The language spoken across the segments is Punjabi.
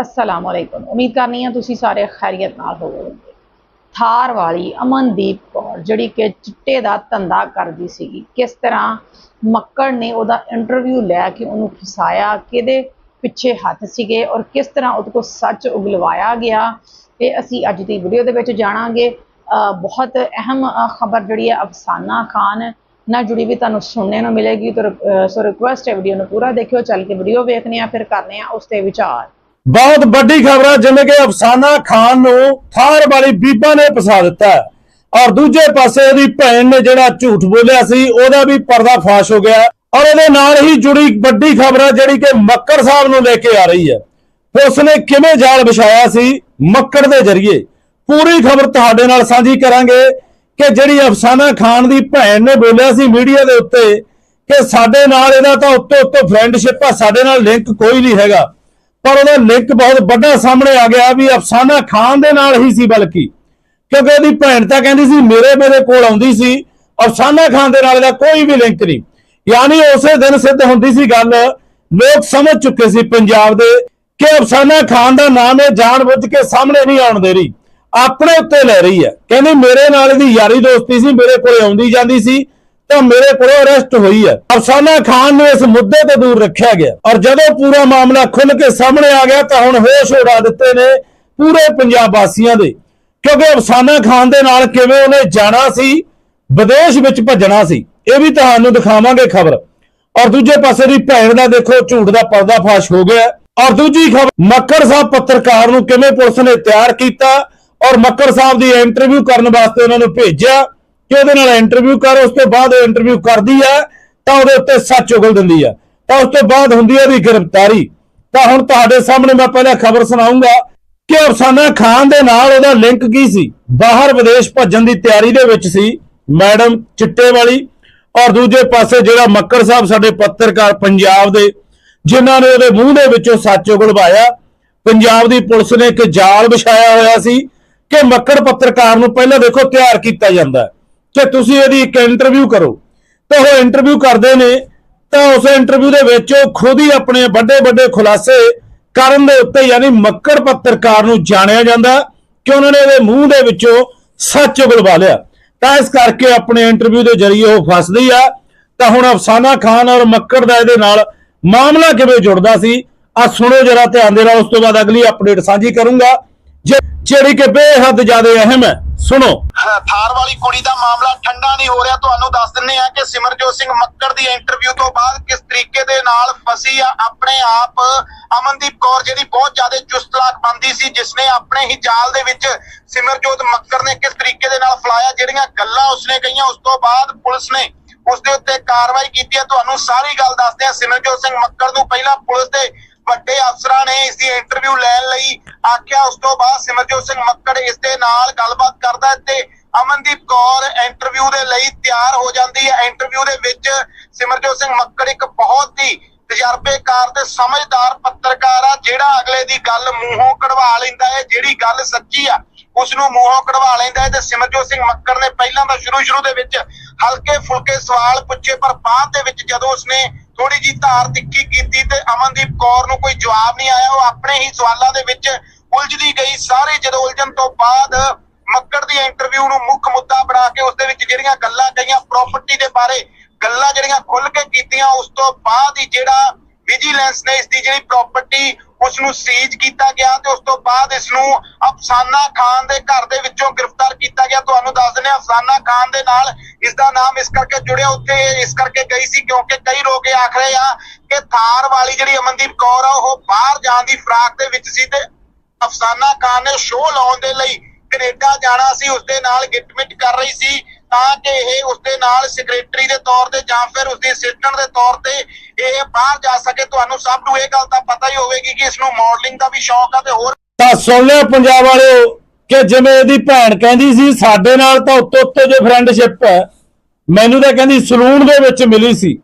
ਅਸਲਾਮ ਅਲੈਕੁਮ ਉਮੀਦ ਕਰਨੀ ਆ ਤੁਸੀਂ ਸਾਰੇ ਖੈਰੀਅਤ ਨਾਲ ਹੋਵੋਗੇ। ਥਾਰ ਵਾਲੀ ਅਮਨਦੀਪ ਕੌਰ, ਜਿਹੜੀ ਕਿ ਚਿੱਟੇ ਦਾ ਧੰਦਾ ਕਰਦੀ ਸੀਗੀ, ਕਿਸ ਤਰ੍ਹਾਂ ਮੱਕੜ ਨੇ ਉਹਦਾ ਇੰਟਰਵਿਊ ਲੈ ਕੇ ਉਹਨੂੰ ਫਸਾਇਆ, ਕਿਹਦੇ ਪਿੱਛੇ ਹੱਥ ਸੀਗੇ ਔਰ ਕਿਸ ਤਰ੍ਹਾਂ ਉਹਦੇ ਕੋਲ ਸੱਚ ਉਗਲਵਾਇਆ ਗਿਆ ਤੇ ਅਸੀਂ ਅੱਜ ਦੀ ਵੀਡੀਓ ਦੇ ਵਿੱਚ ਜਾਣਾਂਗੇ। ਅਹ ਬਹੁਤ ਅਹਿਮ ਖਬਰ ਜਿਹੜੀ ਹੈ ਅਫਸਾਨਾ ਖਾਨ ਨਾਲ ਜੁੜੀ ਵੀ ਤੁਹਾਨੂੰ ਸੁਣਨੇ ਨੂੰ ਮਿਲੇਗੀ। ਤਾਂ ਸੋ ਰਿਕੁਐਸਟ ਹੈ ਵੀਡੀਓ ਨੂੰ ਪੂਰਾ ਦੇਖਿਓ, ਚੱਲ ਕੇ ਵੀਡੀਓ ਵੇਖਦੇ ਆ ਫਿਰ ਕਰਨੇ ਆ ਉਸ ਤੇ ਵਿਚਾਰ। ਬਹੁਤ ਵੱਡੀ ਖਬਰ ਹੈ ਜਿਵੇਂ ਕਿ ਅਫਸਾਨਾ ਖਾਨ ਨੂੰ ਥਾਰ ਵਾਲੀ ਬੀਬਾ ਨੇ ਫਸਾ ਦਿੱਤਾ ਹੈ। ਔਰ ਦੂਜੇ ਪਾਸੇ ਉਹਦੀ ਭੈਣ ਨੇ ਜਿਹੜਾ ਝੂਠ ਬੋਲਿਆ ਸੀ, ਉਹਦਾ ਵੀ ਪਰਦਾ ਫਾਸ਼ ਹੋ ਗਿਆ। ਔਰ ਇਹਦੇ ਨਾਲ ਹੀ ਜੁੜੀ ਵੱਡੀ ਖਬਰ ਹੈ ਜਿਹੜੀ ਕਿ ਮੱਕੜ ਸਾਹਿਬ ਨੂੰ ਲੈ ਕੇ ਆ ਰਹੀ ਹੈ। ਪੁਲਿਸ ਨੇ ਕਿਵੇਂ ਜਾਲ ਵਿਛਾਇਆ ਸੀ, ਮੱਕੜ ਦੇ ਜ਼ਰੀਏ। ਪੂਰੀ ਖਬਰ ਤੁਹਾਡੇ ਨਾਲ ਸਾਂਝੀ ਕਰਾਂਗੇ ਕਿ ਜਿਹੜੀ ਅਫਸਾਨਾ ਖਾਨ ਦੀ ਭੈਣ ਨੇ ਬੋਲਿਆ ਸੀ ਮੀਡੀਆ ਦੇ ਉੱਤੇ, ਕਿ ਸਾਡੇ ਨਾਲ ਇਹਦਾ ਤਾਂ ਉੱਤੇ ਉੱਤੇ ਫਰੈਂਡਸ਼ਿਪ ਆ, ਸਾਡੇ ਨਾਲ ਲਿੰਕ ਕੋਈ ਨਹੀਂ ਹੈਗਾ। ਪਰ ਉਹਦਾ ਲਿੰਕ ਬਹੁਤ ਵੱਡਾ ਸਾਹਮਣੇ ਆ ਗਿਆ ਵੀ ਅਫਸਾਨਾ ਖਾਨ ਦੇ ਨਾਲ ਹੀ ਸੀ ਬਲਕਿ, ਕਿਉਂਕਿ ਉਹਦੀ ਭੈਣ ਤਾਂ ਕਹਿੰਦੀ ਸੀ ਮੇਰੇ ਮੇਰੇ ਕੋਲ ਆਉਂਦੀ ਸੀ, ਅਫਸਾਨਾ ਖਾਨ ਦੇ ਨਾਲ ਇਹਦਾ ਕੋਈ ਵੀ ਲਿੰਕ ਨਹੀਂ। ਯਾਨੀ ਉਸੇ ਦਿਨ ਸਿੱਧ ਹੁੰਦੀ ਸੀ ਗੱਲ, ਲੋਕ ਸਮਝ ਚੁੱਕੇ ਸੀ ਪੰਜਾਬ ਦੇ ਕਿ ਅਫਸਾਨਾ ਖਾਨ ਦਾ ਨਾਮ ਇਹ ਜਾਣਬੁੱਝ ਕੇ ਸਾਹਮਣੇ ਨਹੀਂ ਆਉਣ ਦੇ ਰਹੀ, ਆਪਣੇ ਉੱਤੇ ਲੈ ਰਹੀ ਹੈ। ਕਹਿੰਦੀ ਮੇਰੇ ਨਾਲ ਇਹਦੀ ਯਾਰੀ ਦੋਸਤੀ ਸੀ, ਮੇਰੇ ਕੋਲੇ ਆਉਂਦੀ ਜਾਂਦੀ ਸੀ ਤਾਂ ਮੇਰੇ ਕੋਲੋਂ ਅਰੈਸਟ ਹੋਈ ਹੈ। ਅਫਸਾਨਾ ਖਾਨ ਨੂੰ ਇਸ ਮੁੱਦੇ ਤੋਂ ਦੂਰ ਰੱਖਿਆ ਗਿਆ। ਔਰ ਜਦੋਂ ਪੂਰਾ ਮਾਮਲਾ ਖੁੱਲ ਕੇ ਸਾਹਮਣੇ ਆ ਗਿਆ ਤਾਂ ਹੁਣ ਹੋਸ਼ ਉਡਾ ਦਿੱਤੇ ਨੇ ਪੂਰੇ ਪੰਜਾਬ ਵਾਸੀਆਂ ਦੇ। ਕਿਉਂਕਿ ਅਫਸਾਨਾ ਖਾਨ ਦੇ ਨਾਲ ਕਿਵੇਂ ਉਹਨੇ ਜਾਣਾ ਸੀ, ਵਿਦੇਸ਼ ਵਿੱਚ ਭੱਜਣਾ ਸੀ, ਇਹ ਵੀ ਤੁਹਾਨੂੰ ਦਿਖਾਵਾਂਗੇ ਖਬਰ। ਔਰ ਦੂਜੇ ਪਾਸੇ ਦੀ ਭੈਣ ਦਾ ਦੇਖੋ, ਝੂਠ ਦਾ ਪਰਦਾ ਫਾਸ਼ ਹੋ ਗਿਆ। ਔਰ ਦੂਜੀ ਖਬਰ, ਮੱਕੜ ਸਾਹਿਬ ਪੱਤਰਕਾਰ ਨੂੰ ਕਿਵੇਂ ਪੁਲਿਸ ਨੇ ਤਿਆਰ ਕੀਤਾ? ਔਰ ਮੱਕੜ ਸਾਹਿਬ ਦੀ ਇੰਟਰਵਿਊ ਕਰਨ ਵਾਸਤੇ ਉਹਨਾਂ ਨੂੰ ਭੇਜਿਆ। ਕਿ ਉਹਦੇ ਨਾਲ ਇੰਟਰਵਿਊ ਕਰ, ਉਸ ਤੋਂ ਬਾਅਦ ਉਹ ਇੰਟਰਵਿਊ ਕਰਦੀ ਹੈ ਤਾਂ ਉਹਦੇ ਉੱਤੇ ਸੱਚ ਉਗਲ ਦਿੰਦੀ ਹੈ ਤਾਂ ਉਸ ਤੋਂ ਬਾਅਦ ਹੁੰਦੀ ਹੈ ਉਹਦੀ ਗ੍ਰਿਫਤਾਰੀ। ਤਾਂ ਹੁਣ ਤੁਹਾਡੇ ਸਾਹਮਣੇ ਮੈਂ ਪਹਿਲਾਂ ਖਬਰ ਸੁਣਾਉਂਗਾ ਕਿ ਅਫਸਾਨਾ ਖਾਨ ਦੇ ਨਾਲ ਉਹਦਾ ਲਿੰਕ ਕੀ ਸੀ? ਬਾਹਰ ਵਿਦੇਸ਼ ਭੱਜਣ ਦੀ ਤਿਆਰੀ ਦੇ ਵਿੱਚ ਸੀ ਮੈਡਮ ਚਿੱਟੇ ਵਾਲੀ ਔਰ ਦੂਜੇ ਪਾਸੇ ਜਿਹੜਾ ਮੱਕੜ ਸਾਹਿਬ ਸਾਡੇ ਪੱਤਰਕਾਰ ਪੰਜਾਬ ਦੇ, ਜਿਨ੍ਹਾਂ ਨੇ ਉਹਦੇ ਮੂੰਹ ਦੇ ਵਿੱਚੋਂ ਸੱਚ ਉਗਲਵਾਇਆ ਪੰਜਾਬ ਦੀ ਪੁਲਿਸ ਨੇ ਇੱਕ ਜਾਲ ਵਿਛਾਇਆ ਹੋਇਆ ਸੀ ਕਿ ਮੱਕੜ ਪੱਤਰਕਾਰ ਨੂੰ ਪਹਿਲਾਂ ਦੇਖੋ ਤਿਆਰ ਕੀਤਾ ਜਾਂਦਾ। ਹੈ ਕਿ ਤੁਸੀਂ ਇਹਦੀ ਇੱਕ ਇੰਟਰਵਿਊ ਕਰੋ। ਤਾਂ ਉਹ ਇੰਟਰਵਿਊ ਕਰਦੇ ਨੇ, ਤਾਂ ਉਸ ਇੰਟਰਵਿਊ ਦੇ ਵਿੱਚ ਉਹ ਖੁਦ ਹੀ ਆਪਣੇ ਵੱਡੇ ਵੱਡੇ ਖੁਲਾਸੇ ਕਰਨ ਦੇ ਉੱਤੇ ਯਾਨੀ ਮੱਕੜ ਪੱਤਰਕਾਰ ਨੂੰ ਜਾਣਿਆ ਜਾਂਦਾ, ਕਿ ਉਹਨਾਂ ਨੇ ਇਹਦੇ ਮੂੰਹ ਦੇ ਵਿੱਚੋਂ ਸੱਚ ਉਗਲਵਾ ਲਿਆ। ਤਾਂ ਇਸ ਕਰਕੇ ਆਪਣੇ ਇੰਟਰਵਿਊ ਦੇ ਜ਼ਰੀਏ ਉਹ ਫਸਦੀ ਆ। ਤਾਂ ਹੁਣ ਅਫਸਾਨਾ ਖਾਨ ਔਰ ਮੱਕੜ ਦਾ ਇਹਦੇ ਨਾਲ ਮਾਮਲਾ ਕਿਵੇਂ ਜੁੜਦਾ ਸੀ ਆ ਸੁਣੋ ਜਰਾ ਧਿਆਨ ਦੇ ਨਾਲ। ਉਸ ਤੋਂ ਬਾਅਦ ਅਗਲੀ ਅਪਡੇਟ ਸਾਂਝੀ ਕਰੂੰਗਾ। ਜੇ- ਜਿਹੜੀ ਕਿ ਬੇਹੱਦ ਜ਼ਿਆਦਾ ਅਹਿਮ ਹੈ, ਸੁਣੋ। ਥਾਰ ਵਾਲੀ ਕੁੜੀ ਦਾ ਮਾਮਲਾ ਠੰਡਾ ਨਹੀਂ ਹੋ ਰਿਹਾ। ਤੁਹਾਨੂੰ ਦੱਸ ਦਿੰਨੇ ਆ ਕਿ ਸਿਮਰਜੋਤ ਸਿੰਘ ਮੱਕੜ ਦੀ ਇੰਟਰਵਿਊ ਤੋਂ ਬਾਅਦ ਕਿਸ ਤਰੀਕੇ ਦੇ ਨਾਲ ਫਸੀ ਆ, ਆਪਣੇ ਆਪ, ਅਮਨਦੀਪ ਕੌਰ ਜਿਹੜੀ ਬਹੁਤ ਜ਼ਿਆਦਾ ਚੁਸਤਲਾਕ ਬੰਦੀ ਸੀ, ਜਿਸਨੇ ਆਪਣੇ ਹੀ ਜਾਲ ਦੇ ਵਿੱਚ ਸਿਮਰਜੋਤ ਮੱਕੜ ਨੇ ਕਿਸ ਤਰੀਕੇ ਦੇ ਨਾਲ ਫਲਾਇਆ, ਜਿਹੜੀਆਂ ਗੱਲਾਂ ਉਸਨੇ ਕਹੀਆਂ, ਉਸ ਤੋਂ ਬਾਅਦ ਪੁਲਿਸ ਨੇ ਉਸ ਦੇ ਉੱਤੇ ਕਾਰਵਾਈ ਕੀਤੀ ਹੈ। ਤੁਹਾਨੂੰ ਸਾਰੀ ਗੱਲ ਦੱਸਦੇ ਆ ਸਿਮਰਜੋਤ ਸਿੰਘ ਮੱਕੜ ਨੂੰ ਪਹਿਲਾਂ ਪੁਲਿਸ ਦੇ ਵੱਡੇ ਅਫਸਰਾਂ ਨੇ ਇਸ ਦੀ ਇੰਟਰਵਿਊ ਲੈਣ ਲਈ ਆਖਿਆ। ਉਸ ਤੋਂ ਬਾਅਦ ਸਿਮਰਜੋਤ ਸਿੰਘ ਮੱਕੜ ਇਸ ਦੇ ਨਾਲ ਗੱਲਬਾਤ ਕਰਦਾ ਤੇ ਅਮਨਦੀਪ ਕੌਰ ਇੰਟਰਵਿਊ ਦੇ ਲਈ ਤਿਆਰ ਹੋ ਜਾਂਦੀ ਹੈ। ਇੰਟਰਵਿਊ ਦੇ ਵਿੱਚ ਸਿਮਰਜੋਤ ਸਿੰਘ ਮੱਕੜ ਇੱਕ ਬਹੁਤ ਹੀ ਤਜਰਬੇਕਾਰ ਤੇ ਸਮਝਦਾਰ ਪੱਤਰਕਾਰ ਆ, ਜਿਹੜਾ ਅਗਲੇ ਦੀ ਗੱਲ ਮੂੰਹੋਂ ਕਢਵਾ ਲੈਂਦਾ ਹੈ। ਜਿਹੜੀ ਗੱਲ ਸੱਚੀ ਆ ਉਸ ਨੂੰ ਮੂੰਹੋਂ ਕਢਵਾ ਲੈਂਦਾ ਹੈ ਤੇ ਸਿਮਰਜੋਤ ਸਿੰਘ ਮੱਕੜ ਨੇ ਪਹਿਲਾਂ ਤਾਂ ਸ਼ੁਰੂ ਸ਼ੁਰੂ ਦੇ ਵਿੱਚ ਹਲਕੇ ਫੁਲਕੇ ਸਵਾਲ ਪੁੱਛੇ, ਪਰ ਬਾਅਦ ਦੇ ਵਿੱਚ ਜਦੋਂ ਉਸਨੇ ਥੋੜੀ ਜੀ ਧਾਰ ਤਿੱਖੀ ਕੀਤੀ ਤੇ ਅਮਨਦੀਪ ਕੌਰ ਨੂੰ ਕੋਈ ਜਵਾਬ ਨਹੀਂ ਆਇਆ, ਉਹ ਆਪਣੇ ਹੀ ਸਵਾਲਾਂ ਦੇ ਵਿੱਚ ਉਲਝਦੀ ਗਈ। ਸਾਰੇ ਜਦੋਂ ਉਲਝਣ ਤੋਂ ਬਾਅਦ ਮੱਕੜ ਦੀ ਇੰਟਰਵਿਊ ਨੂੰ ਮੁੱਖ ਮੁੱਦਾ ਬਣਾ ਕੇ ਉਸ ਦੇ ਵਿੱਚ ਜਿਹੜੀਆਂ ਗੱਲਾਂ ਕਹੀਆਂ ਪ੍ਰਾਪਰਟੀ ਦੇ ਬਾਰੇ ਗੱਲਾਂ ਜਿਹੜੀਆਂ ਖੁੱਲ ਕੇ ਕੀਤੀਆਂ, ਉਸ ਤੋਂ ਬਾਅਦ ਹੀ ਜਿਹੜਾ ਵਿਜੀਲੈਂਸ ਨੇ ਇਸ ਦੀ ਜਿਹੜੀ ਪ੍ਰਾਪਰਟੀ ਉਸ ਨੂੰ ਸੀਜ਼ ਕੀਤਾ ਗਿਆ ਤੇ ਉਸ ਤੋਂ ਬਾਅਦ ਇਸ ਨੂੰ ਅਫਸਾਨਾ ਖਾਨ ਦੇ ਘਰ ਦੇ ਵਿੱਚੋਂ ਗ੍ਰਿਫਤਾਰ ਕੀਤਾ ਗਿਆ। ਤੁਹਾਨੂੰ ਦੱਸ ਦਿੰਦੇ ਅਫਸਾਨਾ ਖਾਨ ਦੇ ਨਾਲ ਇਸ ਦਾ ਨਾਮ ਇਸ ਕਰਕੇ ਜੁੜਿਆ, ਉੱਥੇ ਇਸ ਕਰਕੇ ਗਈ ਸੀ ਕਿਉਂਕਿ ਕਈ ਲੋਕ ਇਹ ਆਖ ਰਹੇ ਆ ਕਿ ਥਾਰ ਵਾਲੀ ਜਿਹੜੀ ਅਮਨਦੀਪ ਕੌਰ ਆ, ਉਹ ਬਾਹਰ ਜਾਣ ਦੀ ਫਰਾਕ ਦੇ ਵਿੱਚ ਸੀ ਤੇ ਅਫਸਾਨਾ ਖਾਨ ਨੇ ਸ਼ੋਅ ਲਾਉਣ ਦੇ ਲਈ ਕੈਨੇਡਾ ਜਾਣਾ ਸੀ ਉਸ ਨਾਲ ਗਿਟਮਿਟ ਕਰ ਰਹੀ ਸੀ, ਤਾਂ ਕਿ ਇਹ ਉਸ ਨਾਲ ਸੈਕਟਰੀ ਦੇ ਤੌਰ ਤੇ ਜਾਂ ਫਿਰ ਉਸ ਅਸਿਸਟੈਂਟ ਦੇ ਤੌਰ ਤੇ ਇਹ ਬਾਹਰ ਜਾ ਸਕੇ। ਤੁਹਾਨੂੰ ਸਭ ਨੂੰ ਇਹ ਗੱਲ ਤਾਂ ਪਤਾ ਹੀ ਹੋਵੇਗੀ ਕਿ ਇਸ ਨੂੰ ਮਾਡਲਿੰਗ ਦਾ ਵੀ ਸ਼ੌਕ ਆ ਤੇ ਹੋਰ ਤਾਂ ਸੁਣ ਲਿਆ ਪੰਜਾਬ ਵਾਲਿਓ, ਕਿ ਜਿਵੇਂ ਇਹਦੀ ਭੈਣ ਕਹਿੰਦੀ ਸੀ, ਸਾਡੇ ਨਾਲ ਤਾਂ ਉੱਤੋਂ ਉੱਤੇ ਜੋ ਫਰੈਂਡਸ਼ਿਪ ਹੈ, ਮੈਨੂੰ ਤਾਂ ਕਹਿੰਦੀ ਸਲੂਨ ਦੇ ਵਿੱਚ ਮਿਲੀ ਸੀ।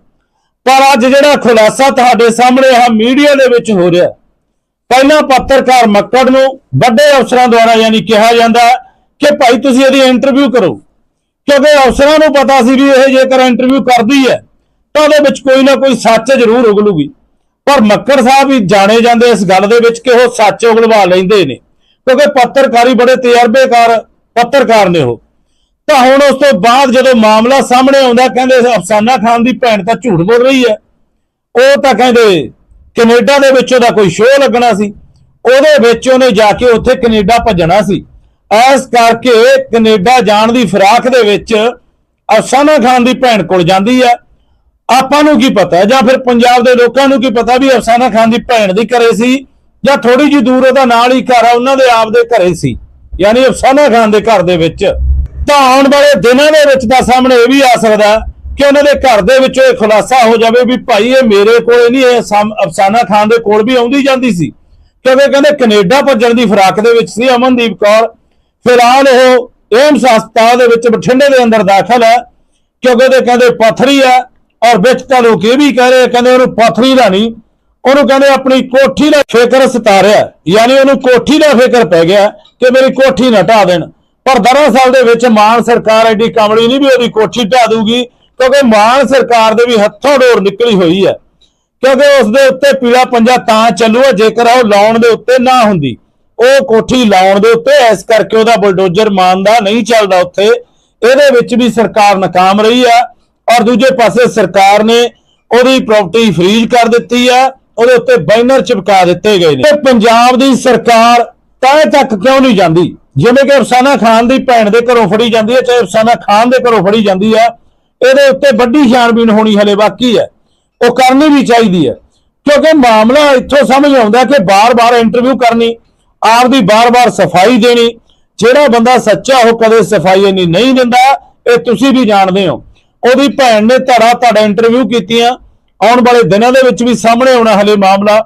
ਪਰ ਅੱਜ ਜਿਹੜਾ ਖੁਲਾਸਾ ਤੁਹਾਡੇ ਸਾਹਮਣੇ ਆ, ਮੀਡੀਆ ਦੇ ਵਿੱਚ ਹੋ ਰਿਹਾ। ਪਹਿਲਾਂ ਪੱਤਰਕਾਰ ਮੱਕੜ ਨੂੰ ਵੱਡੇ ਅਫਸਰਾਂ ਦੁਆਰਾ ਯਾਨੀ ਕਿਹਾ ਜਾਂਦਾ ਕਿ ਭਾਈ ਤੁਸੀਂ ਇਹਦੀ ਇੰਟਰਵਿਊ ਕਰੋ। ਕਿਉਂਕਿ ਅਫਸਰਾਂ ਨੂੰ ਪਤਾ ਸੀ ਵੀ ਇਹ ਜੇਕਰ ਇੰਟਰਵਿਊ ਕਰਦੀ ਹੈ, ਤਾਂ ਉਹਦੇ ਵਿੱਚ ਕੋਈ ਨਾ ਕੋਈ ਸੱਚ ਜ਼ਰੂਰ ਉਗਲੂਗੀ। ਪਰ ਮੱਕੜ ਸਾਹਿਬ ਵੀ ਜਾਣੇ ਜਾਂਦੇ ਇਸ ਗੱਲ ਦੇ ਵਿੱਚ ਕਿ ਉਹ ਸੱਚ ਉਗਲਵਾ ਲੈਂਦੇ ਨੇ। ਕਿਉਂਕਿ ਪੱਤਰਕਾਰੀ ਬੜੇ ਤਜਰਬੇਕਾਰ ਪੱਤਰਕਾਰ ਨੇ ਉਹ। ਤਾਂ ਹੁਣ ਉਸ ਤੋਂ ਬਾਅਦ ਜਦੋਂ ਮਾਮਲਾ ਸਾਹਮਣੇ ਆਉਂਦਾ, ਕਹਿੰਦੇ ਅਫਸਾਨਾ ਖਾਨ ਦੀ ਭੈਣ ਤਾਂ ਝੂਠ ਬੋਲ ਰਹੀ ਹੈ। ਉਹ ਤਾਂ ਕਹਿੰਦੇ ਕੈਨੇਡਾ ਦੇ ਵਿੱਚ ਉਹਦਾ ਕੋਈ ਸ਼ੋਅ ਲੱਗਣਾ ਸੀ। ਉਹਦੇ ਵਿੱਚ ਉਹਨੇ ਜਾ ਕੇ ਉੱਥੇ ਕੈਨੇਡਾ ਭੱਜਣਾ ਸੀ। ਐਸ ਕਰਕੇ ਕੈਨੇਡਾ ਜਾਣ ਦੀ ਫਿਰਾਕ ਦੇ ਵਿੱਚ ਅਫਸਾਨਾ ਖਾਨ ਦੀ ਭੈਣ ਕੋਲ ਜਾਂਦੀ ਹੈ ਆਪਾਂ ਨੂੰ ਕੀ ਪਤਾ? ਜਾਂ ਫਿਰ ਪੰਜਾਬ ਦੇ ਲੋਕਾਂ ਨੂੰ ਕੀ ਪਤਾ ਵੀ ਅਫਸਾਨਾ ਖਾਨ ਦੀ ਭੈਣ ਦੀ ਘਰੇ ਸੀ? ਜਾਂ ਥੋੜੀ ਜਿਹੀ ਦੂਰ ਉਹਦਾ ਨਾਲ ਹੀ ਘਰ ਆ, ਉਹਨਾਂ ਦੇ ਆਪ ਦੇ ਘਰੇ ਸੀ। ਯਾਨੀ ਅਫਸਾਨਾ ਖਾਨ ਦੇ ਘਰ ਦੇ ਵਿੱਚ। ਤਾਂ ਆਉਣ ਵਾਲੇ ਦਿਨਾਂ ਦੇ ਵਿੱਚ ਤਾਂ ਸਾਹਮਣੇ ਇਹ ਵੀ ਆ ਸਕਦਾ ਕਿ ਉਹਨਾਂ ਦੇ ਘਰ ਦੇ ਵਿੱਚੋਂ ਇਹ ਖੁਲਾਸਾ ਹੋ ਜਾਵੇ ਵੀ ਭਾਈ ਇਹ ਮੇਰੇ ਕੋਲੇ ਨਹੀਂ, ਇਹ ਅਫਸਾਨਾ ਖਾਨ ਦੇ ਕੋਲ ਵੀ ਆਉਂਦੀ ਜਾਂਦੀ ਸੀ। ਕਿਉਂਕਿ ਕਹਿੰਦੇ ਕੈਨੇਡਾ ਭੱਜਣ ਦੀ ਫਰਾਕ ਦੇ ਵਿੱਚ ਸੀ, ਅਮਨਦੀਪ ਕੌਰ। ਫਿਲਹਾਲ ਉਹ ਏਮਸ ਹਸਪਤਾਲ ਦੇ ਵਿੱਚ ਬਠਿੰਡੇ ਦੇ ਅੰਦਰ ਦਾਖਲ ਹੈ। ਕਿਉਂਕਿ ਉਹਦੇ ਕਹਿੰਦੇ ਪੱਥਰੀ ਹੈ ਔਰ ਵਿੱਚ ਤਾਂ ਲੋਕ ਇਹ ਵੀ ਕਹਿ ਰਹੇ ਕਹਿੰਦੇ ਉਹਨੂੰ ਪੱਥਰੀ ਦਾ ਨਹੀਂ। ਉਹਨੂੰ ਕਹਿੰਦੇ ਆਪਣੀ ਕੋਠੀ ਦਾ ਫਿਕਰ ਸਤਾਰਿਆ ਯਾਨੀ ਉਹਨੂੰ ਕੋਠੀ ਦਾ ਫਿਕਰ ਪੈ ਗਿਆ ਕਿ ਮੇਰੀ ਕੋਠੀ ਨਾ ਢਾ ਦੇਣ। ਪਰ ਦਰਅਸਲ ਦੇ ਵਿੱਚ ਮਾਨ ਸਰਕਾਰ ਐਡੀ ਕਮਲੀ ਨਹੀਂ ਵੀ ਉਹਦੀ ਕੋਠੀ ਢਾ ਦੂਗੀ ਕਿਉਂਕਿ ਮਾਨ ਸਰਕਾਰ ਦੇ ਵੀ ਹੱਥੋਂ ਡੋਰ ਨਿਕਲੀ ਹੋਈ ਹੈ। ਕਿਉਂਕਿ ਉਸ ਦੇ ਉੱਤੇ ਪੀਲਾ ਪੰਜਾ ਤਾਂ ਚੱਲੂਗਾ ਜੇਕਰ ਉਹ ਲਾਉਣ ਦੇ ਉੱਤੇ ਨਾ ਹੁੰਦੀ। ਉਹ ਕੋਠੀ ਲਾਉਣ ਦੇ ਉੱਤੇ, ਇਸ ਕਰਕੇ ਉਹਦਾ ਬੁਲਡੋਜ਼ਰ ਮਾਨ ਦਾ ਨਹੀਂ ਚੱਲਦਾ ਉੱਥੇ। ਇਹਦੇ ਵਿੱਚ ਵੀ ਸਰਕਾਰ ਨਾਕਾਮ ਰਹੀ ਆ ਔਰ ਦੂਜੇ ਪਾਸੇ ਸਰਕਾਰ ਨੇ ਉਹਦੀ ਪ੍ਰਾਪਰਟੀ ਫ੍ਰੀਜ਼ ਕਰ ਦਿੱਤੀ ਆ। ਉਹਦੇ ਉੱਤੇ ਬੈਨਰ ਚਿਪਕਾ ਦਿੱਤੇ ਗਏ ਨੇ। ਤੇ ਪੰਜਾਬ ਦੀ ਸਰਕਾਰ ਤੈ ਤੱਕ ਕਿਉਂ ਨਹੀਂ ਜਾਂਦੀ? ਜਿਵੇਂ ਕਿ ਅਫਸਾਨਾ ਖਾਨ ਦੀ ਭੈਣ ਦੇ ਘਰੋਂ ਫੜੀ ਜਾਂਦੀ ਹੈ, ਚਾਹੇ ਅਫਸਾਨਾ ਖਾਨ ਦੇ ਘਰੋਂ ਫੜੀ ਜਾਂਦੀ ਹੈ ਇਹਦੇ ਉੱਤੇ ਵੱਡੀ ਛਾਣਬੀਨ ਹੋਣੀ ਹਲੇ ਬਾਕੀ ਹੈ। ਉਹ ਕਰਨੀ ਵੀ ਚਾਹੀਦੀ ਹੈ। ਕਿਉਂਕਿ ਮਾਮਲਾ ਇੱਥੋਂ ਸਮਝ ਆਉਂਦਾ ਕਿ ਬਾਰ-ਬਾਰ ਇੰਟਰਵਿਊ ਕਰਨੀ ਆਪ ਦੀ ਬਾਰ-ਬਾਰ ਸਫ਼ਾਈ ਦੇਣੀ, ਜਿਹੜਾ ਬੰਦਾ ਸੱਚਾ ਉਹ ਕਦੇ ਸਫ਼ਾਈ ਇੰਨੀ ਨਹੀਂ ਦਿੰਦਾ, ਇਹ ਤੁਸੀਂ ਵੀ ਜਾਣਦੇ ਹੋ। ਉਹਦੀ ਭੈਣ ਨੇ ਧੜਾ ਤੁਹਾਡਾ ਇੰਟਰਵਿਊ ਕੀਤੀਆਂ। ਆਉਣ ਵਾਲੇ ਦਿਨਾਂ ਦੇ ਵਿੱਚ ਵੀ ਸਾਹਮਣੇ ਆਉਣਾ ਹਲੇ ਮਾਮਲਾ,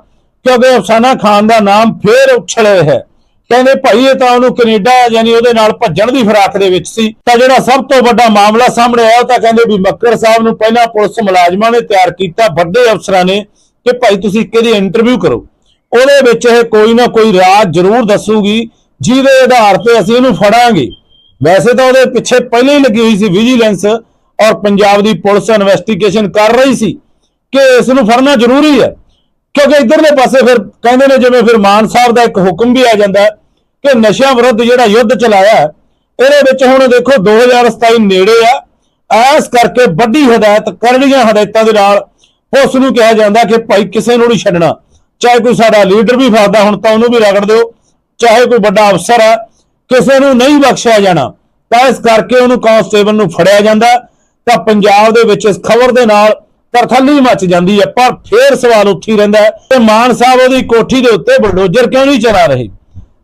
ਕਿਉਂਕਿ ਅਫਸਾਨਾ ਖਾਨ ਦਾ ਨਾਮ ਫੇਰ ਉਛਲੇ ਹੈ। ਕਹਿੰਦੇ ਭਾਈ ਇਹ ਤਾਂ ਉਹਨੂੰ ਕੈਨੇਡਾ ਯਾਨੀ ਉਹਦੇ ਨਾਲ ਭੱਜਣ ਦੀ ਫਿਰਾਕ ਦੇ ਵਿੱਚ ਸੀ। ਤਾਂ ਜਿਹੜਾ ਸਭ ਤੋਂ ਵੱਡਾ ਮਾਮਲਾ ਸਾਹਮਣੇ ਆਇਆ ਤਾਂ ਕਹਿੰਦੇ ਵੀ ਮੱਕੜ ਸਾਹਿਬ ਨੂੰ ਪਹਿਲਾਂ ਪੁਲਿਸ ਮੁਲਾਜ਼ਮਾਂ ਨੇ ਤਿਆਰ ਕੀਤਾ, ਵੱਡੇ ਅਫਸਰਾਂ ਨੇ ਕਿ ਭਾਈ ਤੁਸੀਂ ਕਿਹਦੀ ਇੰਟਰਵਿਊ ਕਰੋ। ਉਹਦੇ ਵਿੱਚ ਇਹ ਕੋਈ ਨਾ ਕੋਈ ਰਾਜ ਜ਼ਰੂਰ ਦੱਸੂਗੀ, ਜਿਹਦੇ ਆਧਾਰ ਤੇ ਅਸੀਂ ਇਹਨੂੰ ਫੜਾਂਗੇ। ਵੈਸੇ ਤਾਂ ਉਹਦੇ ਪਿੱਛੇ ਪਹਿਲਾਂ ਹੀ ਲੱਗੀ ਹੋਈ ਸੀ ਵਿਜੀਲੈਂਸ ਔਰ ਪੰਜਾਬ ਦੀ ਪੁਲਿਸ ਇਨਵੈਸਟੀਗੇਸ਼ਨ ਕਰ ਰਹੀ ਸੀ ਕਿ ਇਸ ਨੂੰ ਫੜਨਾ ਜ਼ਰੂਰੀ ਹੈ। ਕਿਉਂਕਿ ਇਧਰਲੇ ਪਾਸੇ ਫਿਰ ਕਹਿੰਦੇ ਨੇ ਜਿਵੇਂ ਫਿਰ ਮਾਨ ਸਾਹਿਬ ਦਾ ਇੱਕ ਹੁਕਮ ਵੀ ਆ ਜਾਂਦਾ ਕਿ ਨਸ਼ਿਆਂ ਵਿਰੁੱਧ ਜਿਹੜਾ ਯੁੱਧ ਚਲਾਇਆ ਇਹਦੇ ਵਿੱਚ ਹੁਣ ਦੇਖੋ 2027 ਨੇੜੇ ਆ। ਐਸ ਕਰਕੇ ਵੱਡੀ ਹਦਾਇਤ ਕਰਨੀਆਂ ਹਦਾਇਤਾਂ ਦੇ ਨਾਲ ਉਸ ਨੂੰ ਕਿਹਾ ਜਾਂਦਾ ਕਿ ਭਾਈ ਕਿਸੇ ਨੂੰ ਨਹੀਂ ਛੱਡਣਾ। ਚਾਹੇ ਕੋਈ ਸਾਡਾ ਲੀਡਰ ਵੀ ਫਸਦਾ ਹੁਣ ਤਾਂ ਉਹਨੂੰ ਵੀ ਰਗੜ ਦਿਓ। ਚਾਹੇ ਕੋਈ ਵੱਡਾ ਅਫਸਰ ਹੈ, ਕਿਸੇ ਨੂੰ ਨਹੀਂ ਬਖਸ਼ਿਆ ਜਾਣਾ। ਤਾਂ ਇਸ ਕਰਕੇ ਉਹਨੂੰ ਕਾਂਸਟੇਬਲ ਨੂੰ ਫੜਿਆ ਜਾਂਦਾ। ਤਾਂ ਪੰਜਾਬ ਦੇ ਵਿੱਚ ਇਸ ਖਬਰ ਦੇ ਨਾਲ ਤਰਥੱਲੀ ਮੱਚ ਜਾਂਦੀ ਹੈ, ਪਰ ਫੇਰ ਸਵਾਲ ਉੱਥੇ ਰਹਿੰਦਾ ਹੈ ਕਿ ਮਾਨ ਸਾਹਿਬ ਉਹਦੀ ਕੋਠੀ ਦੇ ਉੱਤੇ ਬਲਡੋਜ਼ਰ ਕਿਉਂ ਨਹੀਂ ਚਲਾ ਰਹੇ?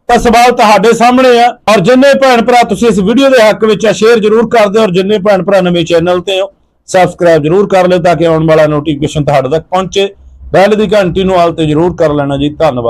ਤਾਂ ਸਵਾਲ ਤੁਹਾਡੇ ਸਾਹਮਣੇ ਆ, ਔਰ ਜਿੰਨੇ ਭੈਣ ਭਰਾ ਤੁਸੀਂ ਇਸ ਵੀਡੀਓ ਦੇ ਹੱਕ ਵਿੱਚ ਆ, ਸ਼ੇਅਰ ਜ਼ਰੂਰ ਕਰ ਦਿਓ, ਔਰ ਜਿੰਨੇ ਭੈਣ ਭਰਾ ਨਵੇਂ ਚੈਨਲ ਤੇ ਹੋ ਸਬਸਕ੍ਰਾਈਬ ਜ਼ਰੂਰ ਕਰ ਲਿਓ, ਤਾਂ ਕਿ ਆਉਣ ਵਾਲਾ ਨੋਟੀਫਿਕੇਸ਼ਨ ਤੁਹਾਡੇ ਤੱਕ ਪਹੁੰਚੇ। ਬੈਲ ਦੀ ਘੰਟੀ ਨੂੰ ਆਲ ਤੇ ਜ਼ਰੂਰ ਕਰ ਲੈਣਾ ਜੀ, ਧੰਨਵਾਦ।